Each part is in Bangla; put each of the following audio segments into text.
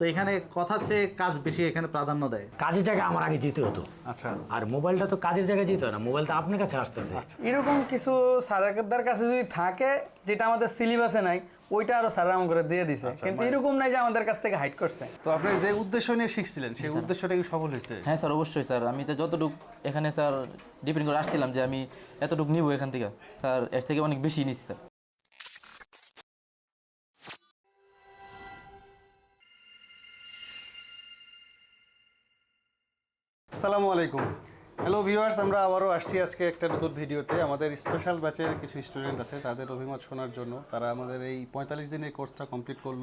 তো এখানে কথা চেয়ে কাজ বেশি এখানে প্রাধান্য দেয়। কাজের জায়গায় আমার আগে যেতে হতো। আচ্ছা। আর মোবাইলটা তো কাজের জায়গায় যেতে হয় না মোবাইল তো আপনার কাছে আসতেছে। এরকম কিছু স্যারদের কাছে যদি থাকে যেটা আমাদের সিলেবাসে নাই ওইটা আরও স্যার আম করে দিয়ে দিছে। কিন্তু এরকম নাই যে আমাদের কাছ থেকে হাইট করছে। তো আপনি যে উদ্দেশ্য নিয়ে শিখছিলেন সেই উদ্দেশ্যটা কি সফল হয়েছে? হ্যাঁ স্যার অবশ্যই স্যার। আমি যে যতটুকু এখানে স্যার ডিপেন্ড করে আসছিলাম যে আমি এতটুকু নিব এখান থেকে। স্যার এর থেকে অনেক বেশি নিচ্ছি স্যার। আসসালামু আলাইকুম। হ্যালো ভিউয়ার্স আমরা আবারও আসছি আজকে একটা নতুন ভিডিওতে। আমাদের স্পেশাল ব্যাচের কিছু স্টুডেন্ট আছে তাদের অভিমত শোনার জন্য। তারা আমাদের এই পঁয়তাল্লিশ দিনের কোর্সটা কমপ্লিট করল।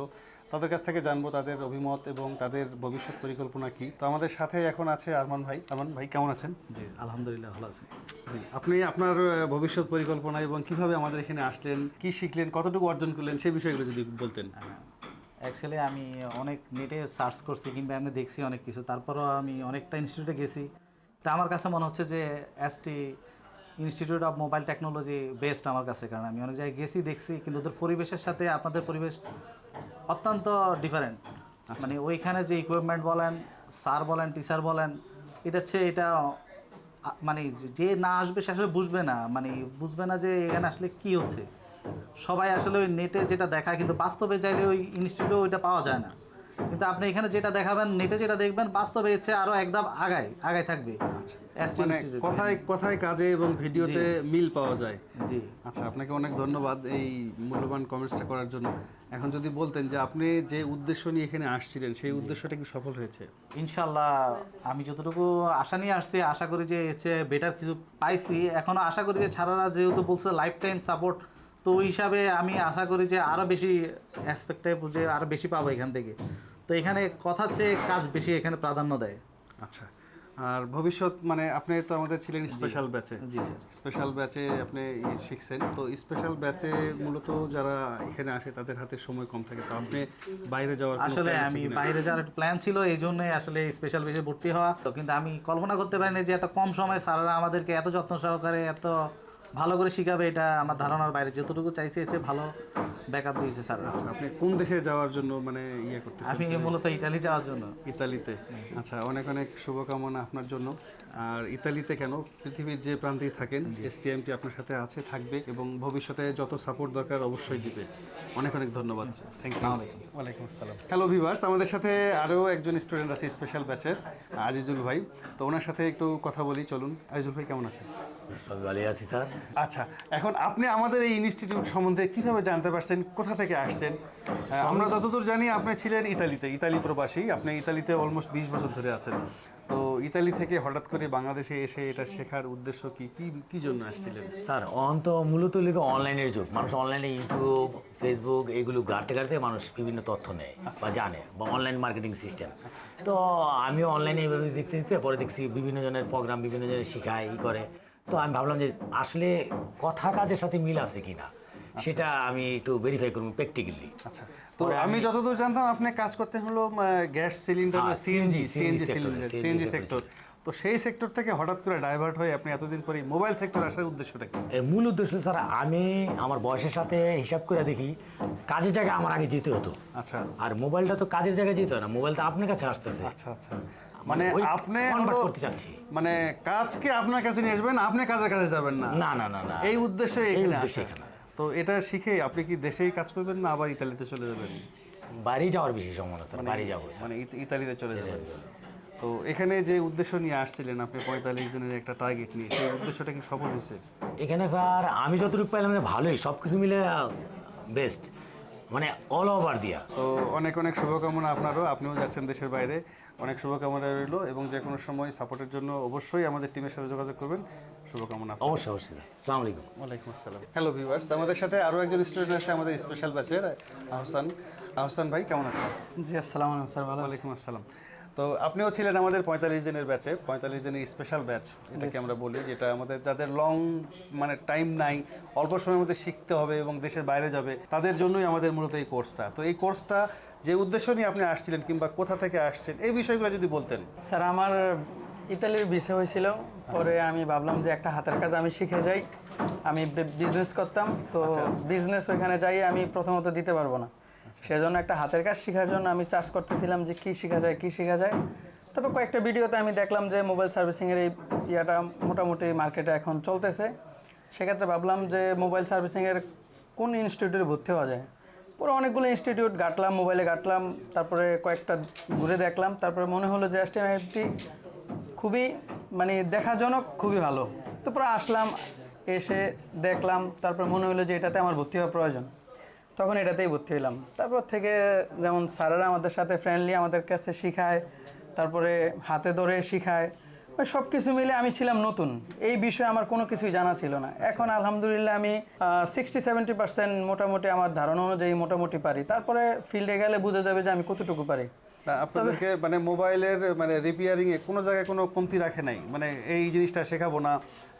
তাদের কাছ থেকে জানব তাদের অভিমত এবং তাদের ভবিষ্যৎ পরিকল্পনা কি। তো আমাদের সাথে এখন আছে আরমান ভাই। আরমান ভাই কেমন আছেন? জি আলহামদুলিল্লাহ ভালো আছি। জি আপনি আপনার ভবিষ্যৎ পরিকল্পনা এবং কীভাবে আমাদের এখানে আসলেন কি শিখলেন কতটুকু অর্জন করলেন সেই বিষয়গুলো যদি বলতেন। অ্যাকচুয়ালি আমি অনেক নেটে সার্চ করছি কিংবা এমনি দেখছি অনেক কিছু। তারপরও আমি অনেকটা ইনস্টিটিউটে গেছি। তা আমার কাছে মনে হচ্ছে যে ST institute of mobile technology best আমার কাছে কারণ আমি অনেক জায়গায় গেছি দেখছি কিন্তু ওদের পরিবেশের সাথে আপনাদের পরিবেশ অত্যন্ত ডিফারেন্ট মানে ওইখানে যে ইকুইপমেন্ট বলেন স্যার বলেন টিচার বলেন এটা হচ্ছে এটা মানে যে না আসবে সে আসলে বুঝবে না। মানে বুঝবে না যে এখানে আসলে কি হচ্ছে। সবাই আসলে ওই নেটে যেটা দেখায় কিন্তু বাস্তবে চাইলে ওই ইনস্টিটিউটে ওইটা পাওয়া যায় না। কিন্তু আপনি এখানে যেটা দেখাবেন নেটে যেটা দেখবেন বাস্তবে হচ্ছে আরও একদম আগায় আগায় থাকবে। মানে কথায় কথায় কাজে এবং ভিডিওতে মিল পাওয়া যায়। জি। আচ্ছা আপনাকে অনেক ধন্যবাদ এই মূল্যবান কমেন্টসটা করার জন্য। এখন যদি বলতেন যে আপনি যে উদ্দেশ্য নিয়ে এখানে আসছিলেন সেই উদ্দেশ্যটা কি সফল হয়েছে? ইনশাল্লাহ আমি যতটুকু আশা নিয়ে আসছি আশা করি যে হচ্ছে বেটার কিছু পাইছি। এখনও আশা করি যে ছাড়ারা যেহেতু বলছে লাইফ টাইম সাপোর্ট তো ওই হিসাবে আমি আশা করি যে আরও বেশি অ্যাসপেক্টে বুঝে আরও বেশি পাবো এখান থেকে। তো এখানে কথা চেয়ে কাজ বেশি এখানে প্রাধান্য দেয়। আচ্ছা আর ভবিষ্যৎ মানে আপনি তো আমাদের ছিলেন স্পেশাল ব্যাচে জি, স্যার। স্পেশাল ব্যাচে আপনি শিখছেন। তো স্পেশাল ব্যাচে মূলত যারা এখানে আসে তাদের হাতে সময় কম থাকে। তো আপনি বাইরে যাওয়ার আসলে আমি বাইরে যাওয়ার একটা প্ল্যান ছিল এই জন্যই আসলে স্পেশাল ব্যাচে ভর্তি হওয়া। তো কিন্তু আমি কল্পনা করতে পারিনি যে এত কম সময়ে স্যাররা আমাদেরকে এত যত্ন সহকারে এত ভালো করে শিখাবে এটা আমার ধারণার বাইরে। যতটুকু চাইছে এসে ভালো ব্যাকআপ দিয়েছে স্যাররা আচ্ছা আপনি কোন দেশে যাওয়ার জন্য মানে ইয়ে করতেছেন আমি মূলত ইটালি যাওয়ার জন্য? ইতালিতে। আচ্ছা অনেক অনেক শুভকামনা আপনার জন্য। আর ইতালিতে কেন? পৃথিবীর যে প্রান্তেই থাকেন এসটিএমটি আপনার সাথে আছে থাকবে এবং ভবিষ্যতে যত সাপোর্ট দরকার অবশ্যই দিবে। অনেক অনেক ধন্যবাদ। থ্যাংক ইউ ওয়ালাইকুম আসসালাম। হ্যালো ভিভার্স আমাদের সাথে আরও একজন স্টুডেন্ট আছে স্পেশাল ব্যাচের আজিজুল ভাই। তো ওনার সাথে একটু কথা বলি চলুন। আজিজুল ভাই কেমন আছেন? সব ভালো আছি স্যার। আচ্ছা এখন আপনি আমাদের এই ইনস্টিটিউট সম্বন্ধে কীভাবে জানতে পারছেন কোথা থেকে আসছেন? আমরা যতদূর জানি আপনি ছিলেন ইতালিতে ইতালি প্রবাসী। আপনি ইতালিতে অলমোস্ট বিশ বছর ধরে আছেন। তো ইতালি থেকে হঠাৎ করে বাংলাদেশে এসে এটা শেখার উদ্দেশ্য কি? কি কি জন্য আসছিলেন? স্যার অন্ত মূলত হলো অনলাইনের যুগ। মানুষ অনলাইনে ইউটিউব ফেসবুক এগুলো ঘাটতে ঘাটতে মানুষ বিভিন্ন তথ্য নেয় বা জানে বা অনলাইন মার্কেটিং সিস্টেম তো আমিও অনলাইনে এইভাবে দেখতে দেখতে পরে দেখছি বিভিন্ন জনের প্রোগ্রাম বিভিন্ন জনের শেখায় ই করে। তো আমি ভাবলাম যে আসলে কথা কাজের সাথে মিল আছে কিনা? সেটা আমি একটু ভেরিফাই করব প্র্যাকটিক্যালি আচ্ছা। তো আমি যতদূর জানতাম আপনি কাজ করতে হলো gas cylinder CNG CNG cylinder CNG sector তো সেই সেক্টর থেকে হঠাৎ করে ডাইভার্ট হয়ে আপনি এতদিন পরে মোবাইল সেক্টর আসার উদ্দেশ্যটা কি? মূল উদ্দেশ্য স্যার আমি আমার বয়সের সাথে হিসাব করে দেখি কাজের জায়গায় আমার আগে যেতে হতো। আচ্ছা। আর মোবাইলটা তো কাজের জায়গায় যেতে হয় না মোবাইল তো আপনার কাছে আসতেছে। আচ্ছা আচ্ছা। মানে আপনি করতে চাচ্ছি। মানে কাজকে আপনার কাছে নিয়ে আসবেন আপনি কাজের কাছে যাবেন না? না না না এই উদ্দেশ্যে এই উদ্দেশ্যে এখানে। তো এটা শিখে আপনি কি দেশেই কাজ করবেন না আবার ইতালিতে চলে যাবেন? বাড়ি যাওয়ার বেশি সম্ভাবনা স্যার বাড়ি যাব মানে ইতালিতে চলে যাবেন। তো এখানে যে উদ্দেশ্য নিয়ে আসছিলেন আপনি পঁয়তাল্লিশ জনের একটা টার্গেট নিয়ে সেই উদ্দেশ্যটা কি সফল হয়েছে? এখানে স্যার আমি যতটুকু পাইলাম ভালোই সব কিছু মিলে বেস্ট মানে অল ওভার দিয়া। তো অনেক অনেক শুভকামনা আপনারও। আপনিও যাচ্ছেন দেশের বাইরে। অনেক শুভকামনা রইল এবং যে কোনো সময় সাপোর্টের জন্য অবশ্যই আমাদের টিমের সাথে যোগাযোগ করবেন। শুভকামনা অবশ্যই অবশ্যই আসসালামু আলাইকুম। ওয়ালাইকুম আসসালাম। হ্যালো ভিউয়ার্স আমাদের সাথে আরও একজন স্টুডেন্ট আছে আমাদের স্পেশাল ব্যাচের আহসান। আহসান ভাই কেমন আছেন? জি আসসালাম আলাইকুম স্যার ওয়ালাইকুম আসসালাম। তো আপনিও ছিলেন আমাদের পঁয়তাল্লিশ দিনের ব্যাচে পঁয়তাল্লিশ দিনের স্পেশাল ব্যাচ এটাকে আমরা বলি যেটা আমাদের যাদের লং মানে টাইম নাই অল্প সময়ের মধ্যে শিখতে হবে এবং দেশের বাইরে যাবে তাদের জন্যই আমাদের মূলত এই কোর্সটা তো এই কোর্সটা যে উদ্দেশ্য নিয়ে আপনি আসছিলেন কিংবা কোথা থেকে আসছেন এই বিষয়গুলো যদি বলতেন। স্যার আমার ইতালির ভিসা হয়েছিল পরে আমি ভাবলাম যে একটা হাতের কাজ আমি শিখে যাই আমি বিজনেস করতাম তো বিজনেস ওইখানে যাই আমি প্রথমত দিতে পারব না। সেজন্য একটা হাতের কাজ শেখার জন্য আমি চার্জ করতেছিলাম যে কী শেখা যায়, কী শেখা যায়। তারপর কয়েকটা ভিডিওতে আমি দেখলাম যে মোবাইল সার্ভিসিংয়ের এই ইয়াটা মোটামুটি মার্কেটে এখন চলতেছে। সেক্ষেত্রে ভাবলাম যে মোবাইল সার্ভিসিংয়ের কোন ইনস্টিটিউটে ভর্তি হওয়া যায়? পুরো অনেকগুলো ইনস্টিটিউট ঘাটলাম, মোবাইলে ঘাটলাম, তারপরে কয়েকটা ঘুরে দেখলাম। তারপরে মনে হলো যে এসটিএমআইটি খুবই মানে দেখাজনক, খুবই ভালো। তো পুরো আসলাম, এসে দেখলাম, তারপর মনে হলো যে এটাতে আমার ভর্তি হওয়া প্রয়োজন। তখন এটাতেই ভর্তি হলাম তারপর থেকে যেমন স্যারেরা আমাদের সাথে ফ্রেন্ডলি আমাদের কাছে শিখায়, তারপরে হাতে ধরে শিখায় সব কিছু মিলে আমি ছিলাম নতুন। এই বিষয়ে আমার কোনো কিছুই জানা ছিল না। এখন আলহামদুলিল্লাহ আমি সিক্সটি সেভেন্টি পার্সেন্ট মোটামুটি আমার ধারণা অনুযায়ী মোটামুটি পারি। তারপরে ফিল্ডে গেলে বোঝা যাবে যে আমি কতটুকু পারি। আপনাদেরকে মানে মোবাইলের মানে রিপেয়ারিং এ কোনো জায়গায় কোনো কমতি রাখে নাই। মানে এই জিনিসটা শেখাবো না,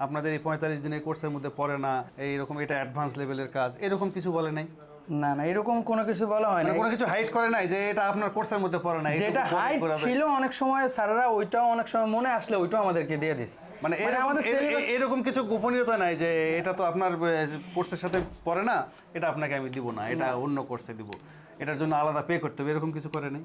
আপনাদের এই পঁয়তাল্লিশ দিনের কোর্সের মধ্যে পড়ে না, এইরকম এটা অ্যাডভান্স লেভেলের কাজ, এরকম কিছু বলে নাই? না না এরকম কোনো কিছু বলা হয় না মানে কোনো কিছু হাইড করে নাই যে এটা আপনার কোর্সের মধ্যে পড়ে নাই যেটা হাইট ছিল অনেক সময় স্যারেরা ওইটাও অনেক সময় মনে আসলে ওইটাও আমাদেরকে দিয়ে দিস। মানে এরকম- আমাদের এ- এ- syllabus- এরকম কিছু গোপনীয়তা নাই যে এটা তো আপনার কোর্সের সাথে পড়ে না এটা আপনাকে আমি দিব না এটা অন্য কোর্সে দিব। এটার জন্য আলাদা পে করতে হবে এরকম কিছু করে নাই?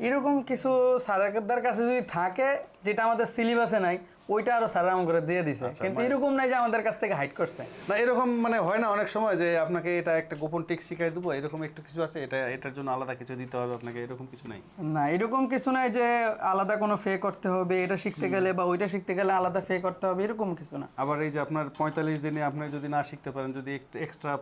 এরকম কিছু স্যারের কাছে যদি থাকে যেটা আমাদের সিলেবাসে নাই ওইটা আরও স্যার করে দিয়ে দিছে। কিন্তু এরকম নাই যে আমাদের কাছ থেকে হাইট করছে। না এরকম মানে হয় না অনেক সময় যে আপনাকে এটা একটা গোপন টিক শিখাই দেবো এরকম একটু কিছু আছে এটা এটার জন্য আলাদা কিছু দিতে হবে আপনাকে এরকম কিছু নাই? না এরকম কিছু নাই যে আলাদা কোনো ফে করতে হবে এটা শিখতে গেলে বা ওইটা শিখতে গেলে আলাদা ফে করতে হবে এরকম কিছু না। আবার এই যে আপনার পঁয়তাল্লিশ দিনে আপনি যদি না শিখতে পারেন যদি একটু এক্সট্রা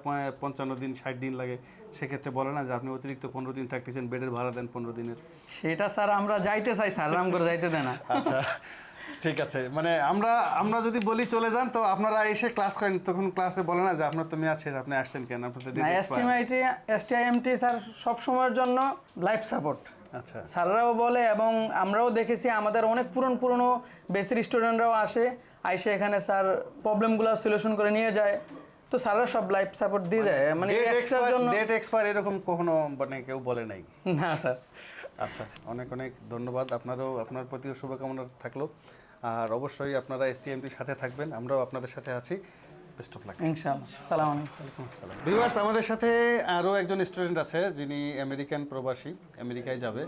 পঞ্চান্ন দিন ষাট দিন লাগে সেক্ষেত্রে বলে না যে আপনি অতিরিক্ত পনেরো দিন থাকতেছেন বেডের ভাড়া দেন পনেরো দিনের। সেটা স্যার আমরা যাইতে চাই স্যার করে যাইতে দেয় না। আচ্ছা। ঠিক আছে মানে আমরা আমরা যদি বলি চলে যান তো আপনারা এসে ক্লাস করেন তখন ক্লাসে বলে না যে আপনার তো মেয়াদ শেষ আপনি আসছেন কেন? expire। এসটিএমআইটি এসটিআইএমটি স্যার সব সময়ের জন্য লাইফ সাপোর্ট আচ্ছা। স্যাররাও বলে এবং আমরাও দেখেছি আমাদের অনেক পুরনো পুরনো বেসির স্টুডেন্টরাও আসে আইসে এখানে স্যার প্রবলেমগুলো সলিউশন করে নিয়ে যায়। তো স্যাররা সব লাইফ সাপোর্ট দিয়ে যায় মানে এক্সট্রার জন্য ডেট এক্সপায়ার এরকম কখনো মানে কেউ বলে নাই? না স্যার। আচ্ছা অনেক অনেক ধন্যবাদ আপনারও আপনার প্রতিও শুভকামনা থাকল। আর অবশ্যই আপনারা এসটিএমটির সাথে থাকবেন আমরাও আপনাদের সাথে আছি। বেস্ট অফ লাক ইনশাআল্লাহ। সালাম আলাইকুম। ভিউয়ার্স আমাদের সাথে আরও একজন স্টুডেন্ট আছে যিনি আমেরিকান প্রবাসী আমেরিকায় যাবে।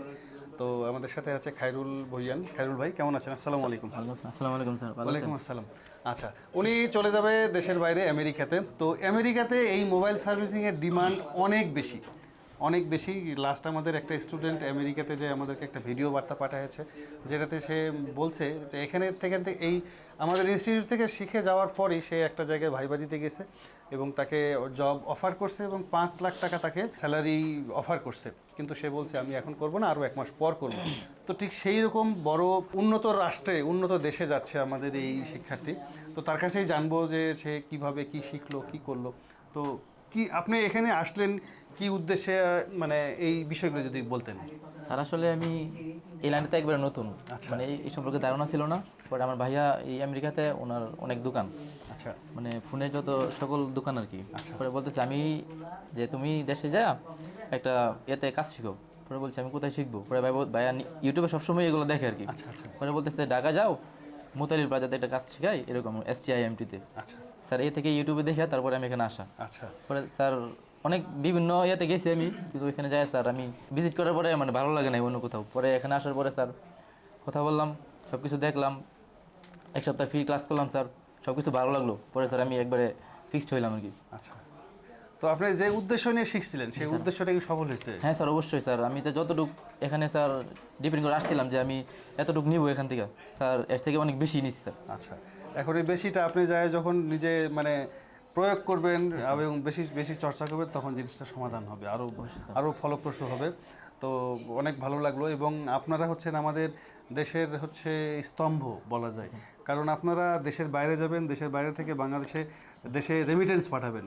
তো আমাদের সাথে আছে খাইরুল ভুইয়ান। খাইরুল ভাই কেমন আছেন? আসসালামু আলাইকুম। আসসালামু আলাইকুম স্যার। ওয়ালাইকুম আসসালাম। আচ্ছা উনি চলে যাবে দেশের বাইরে আমেরিকাতে। তো আমেরিকাতে এই মোবাইল সার্ভিসিংয়ের ডিমান্ড অনেক বেশি। অনেক বেশি লাস্ট আমাদের একটা স্টুডেন্ট আমেরিকাতে যে আমাদেরকে একটা ভিডিও বার্তা পাঠিয়েছে, যেটাতে সে বলছে যে এখানে থেকে এই আমাদের ইনস্টিটিউট থেকে শিখে যাওয়ার পরেই সে একটা জায়গায় ভাইবা দিতে গেছে এবং তাকে জব অফার করছে এবং পাঁচ লাখ টাকা তাকে স্যালারি অফার করছে। কিন্তু সে বলছে, আমি এখন করব না, আরও এক মাস পর করব। তো ঠিক সেই রকম বড় উন্নত রাষ্ট্রে, উন্নত দেশে যাচ্ছে আমাদের এই শিক্ষার্থী। তো তার কাছেই জানব যে সে কীভাবে কি শিখলো, কি করল। তো কি আপনি এখানে আসলেন কি উদ্দেশ্যে মানে এই বিষয়গুলো যদি বলতেন? স্যার আসলে আমি এই লাইনটাতে একবারে নতুন। আচ্ছা। মানে এই- সম্পর্কে ধারণা ছিল না পরে আমার ভাইয়া এই আমেরিকাতে ওনার অনেক দোকান। আচ্ছা। মানে ফোনের যত সকল দোকান আর কি। আচ্ছা। পরে বলতেছে আমি যে তুমি দেশে যা একটা এতে কাজ শিখো। পরে বলছে আমি কোথায় শিখব? পরে ভাই ভাইয়া ইউটিউবে সবসময় এগুলো দেখে আর কি। আচ্ছা। পরে বলতেছে ঢাকা যাও মোতালির প্লাজাতে একটা কাজ শেখাই এরকম এস টি আই এমটিতে আচ্ছা। স্যার এ থেকে ইউটিউবে দেখে তারপরে আমি এখানে আসা। আচ্ছা। পরে স্যার অনেক বিভিন্ন ইয়েতে গেছি আমি কিন্তু ওইখানে যাই স্যার আমি ভিজিট করার পরে মানে ভালো লাগে না অন্য কোথাও। পরে এখানে আসার পরে স্যার কথা বললাম সব কিছু দেখলাম এক সপ্তাহ ফ্রি ক্লাস করলাম স্যার সব কিছু ভালো লাগল। পরে স্যার আমি একবারে ফিক্সড হইলাম আর কি। আচ্ছা। তো আপনি যে উদ্দেশ্য নিয়ে শিখছিলেন সেই উদ্দেশ্যটা কি সফল হয়েছে? হ্যাঁ স্যার অবশ্যই স্যার। আমি যে যতটুকু এখানে স্যার ডিপেন্ড করে আসছিলাম যে আমি এতটুকু নিব এখান থেকে স্যার এর থেকে অনেক বেশি নিচ্ছি স্যার। আচ্ছা এখন এই বেশিটা আপনি যায় যখন নিজে মানে প্রয়োগ করবেন এবং বেশি বেশি চর্চা করবেন তখন জিনিসটা সমাধান হবে আরও আরও ফলপ্রসূ হবে। তো অনেক ভালো লাগল এবং আপনারা হচ্ছেন আমাদের দেশের হচ্ছে স্তম্ভ বলা যায়। কারণ আপনারা দেশের বাইরে যাবেন দেশের বাইরে থেকে বাংলাদেশে দেশে রেমিটেন্স পাঠাবেন।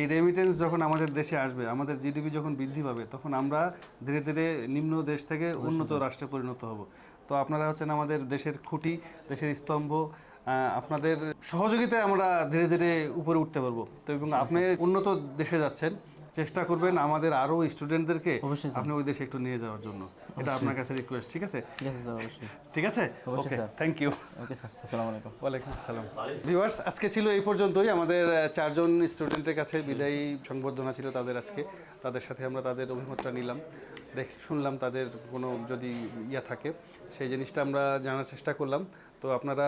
এই রেমিটেন্স যখন আমাদের দেশে আসবে আমাদের জিডিপি যখন বৃদ্ধি পাবে তখন আমরা ধীরে ধীরে নিম্ন দেশ থেকে উন্নত রাষ্ট্রে পরিণত হব। তো আপনারা হচ্ছেন আমাদের দেশের খুঁটি দেশের স্তম্ভ। আপনাদের সহযোগিতায় আমরা ধীরে ধীরে উপরে উঠতে পারব। তো এবং আপনি উন্নত দেশে যাচ্ছেন। চেষ্টা করবেন আমাদের আরও স্টুডেন্টদেরকে আপনি ওই দেশে একটু নিয়ে যাওয়ার জন্য। এটা আপনার কাছে রিকোয়েস্ট ঠিক আছে? ঠিক আছে অবশ্যই। ঠিক আছে? Okay thank you okay sir আসসালামু আলাইকুম। ওয়ালাইকুম আসসালাম। ভিউয়ার্স আজকে ছিল এই পর্যন্তই। আমাদের চারজন স্টুডেন্টের কাছে বিদায়ী সংবর্ধনা ছিল তাদের আজকে। তাদের সাথে আমরা তাদের অভিমতটা নিলাম। দেখ, শুনলাম তাদের কোনো যদি ইয়া থাকে, সেই জিনিসটা আমরা জানার চেষ্টা করলাম। তো আপনারা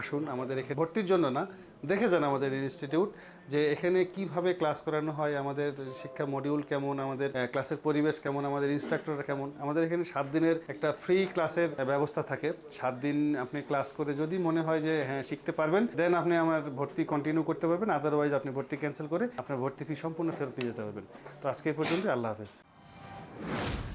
আসুন আমাদের এখানে। ভর্তির জন্য না, দেখে যান আমাদের ইনস্টিটিউট যে এখানে কীভাবে ক্লাস করানো হয়, আমাদের শিক্ষা মডিউল কেমন, আমাদের ক্লাসের পরিবেশ কেমন, আমাদের ইনস্ট্রাক্টররা কেমন। আমাদের এখানে সাত দিনের একটা ফ্রি ক্লাসের ব্যবস্থা থাকে। সাত দিন আপনি ক্লাস করে যদি মনে হয় যে হ্যাঁ শিখতে পারবেন দেন আপনি আমার ভর্তি কন্টিনিউ করতে পারবেন। আদারওয়াইজ আপনি ভর্তি ক্যান্সেল করে আপনার ভর্তি ফি সম্পূর্ণ ফেরত নিয়ে যেতে পারবেন। তো আজকে পর্যন্ত আল্লাহ হাফেজ। you